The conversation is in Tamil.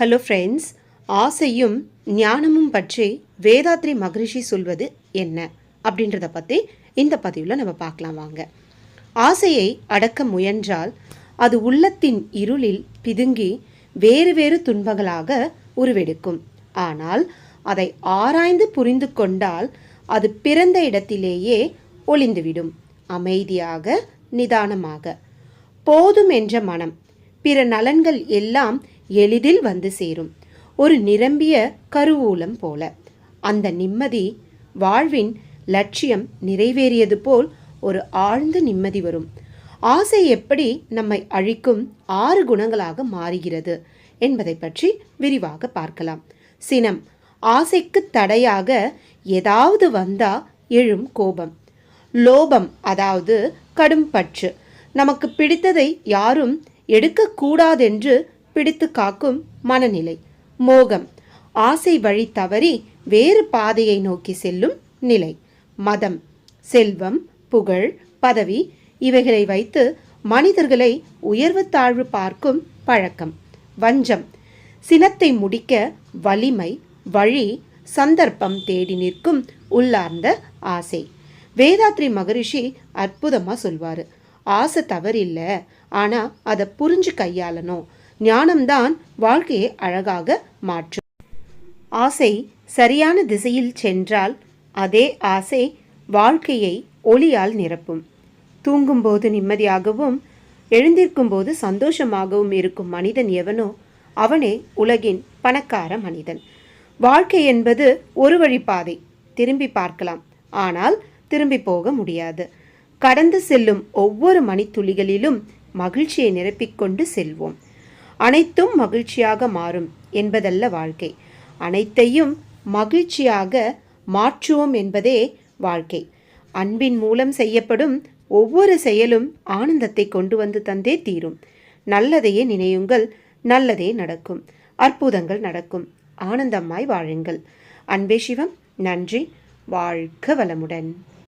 ஹலோ ஃப்ரெண்ட்ஸ் ஆசையும் ஞானமும் பற்றி வேதாத்ரி மகரிஷி சொல்வது என்ன? அப்படின்றத பற்றி இந்த பதிவில் நம்ம பார்க்கலாம் வாங்க. ஆசையை அடக்க முயன்றால் அது உள்ளத்தின் இருளில் பிதுங்கி வேறு வேறு துன்பங்களாக உருவெடுக்கும். ஆனால் அதை ஆராய்ந்து புரிந்து கொண்டால் அது பிறந்த இடத்திலேயே ஒளிந்துவிடும். அமைதியாக நிதானமாக. போதும் என்ற மனம். பிற நலன்கள் எல்லாம் எளிதில் வந்து சேரும். ஒரு நிரம்பிய கருவூலம் போல. அந்த நிம்மதி வாழ்வின் லட்சியம் நிறைவேறியது போல் ஒரு ஆழ்ந்த நிம்மதி வரும். ஆசை எப்படி நம்மை அழிக்கும் ஆறு குணங்களாக மாறுகிறது என்பதை பற்றி விரிவாக பார்க்கலாம். சினம் ஆசைக்கு தடையாக ஏதாவது வந்தா எழும் கோபம். லோபம் அதாவது கடும் பற்று. நமக்கு பிடித்ததை யாரும் எடுக்கக்கூடாதென்று பிடித்து காக்கும் மனநிலை. மோகம். ஆசை வழி தவறி வேறு பாதையை நோக்கி செல்லும் நிலை. மதம். செல்வம் புகழ் பதவி இவைகளை வைத்து மனிதர்களை உயர்வு தாழ்வு பார்க்கும் பழக்கம். வஞ்சம். சினத்தை முடிக்க வலிமை வழி சந்தர்ப்பம் தேடி நிற்கும் உள்ளார்ந்த ஆசை. வேதாத்ரி மகரிஷி அற்புதமாக சொல்வார். ஆசை தவறில்லை ஆனால் அதை புரிஞ்சு கையாளணும். ஞானம்தான் வாழ்க்கையை அழகாக மாற்றும். ஆசை சரியான திசையில் சென்றால் அதே ஆசை வாழ்க்கையை ஒளியால் நிரப்பும். தூங்கும்போது நிம்மதியாகவும் எழுந்திருக்கும்போது சந்தோஷமாகவும் இருக்கும் மனிதன் எவனோ அவனே உலகின் பணக்கார மனிதன். வாழ்க்கை என்பது ஒரு வழிப்பாதை திரும்பி பார்க்கலாம். ஆனால் திரும்பி போக முடியாது. கடந்து செல்லும் ஒவ்வொரு மணித்துளிகளிலும் மகிழ்ச்சியை நிரப்பிக்கொண்டு செல்வோம். அனைத்தும் மகிழ்ச்சியாக மாறும் என்பதல்ல வாழ்க்கை. அனைத்தையும் மகிழ்ச்சியாக மாற்றுவோம் என்பதே வாழ்க்கை. அன்பின் மூலம் செய்யப்படும் ஒவ்வொரு செயலும் ஆனந்தத்தை கொண்டு வந்து தந்தே தீரும். நல்லதையே நினையுங்கள் நல்லதே நடக்கும். அற்புதங்கள் நடக்கும். ஆனந்தமாய் வாழுங்கள். அன்பே சிவம் நன்றி. வாழ்க வளமுடன்.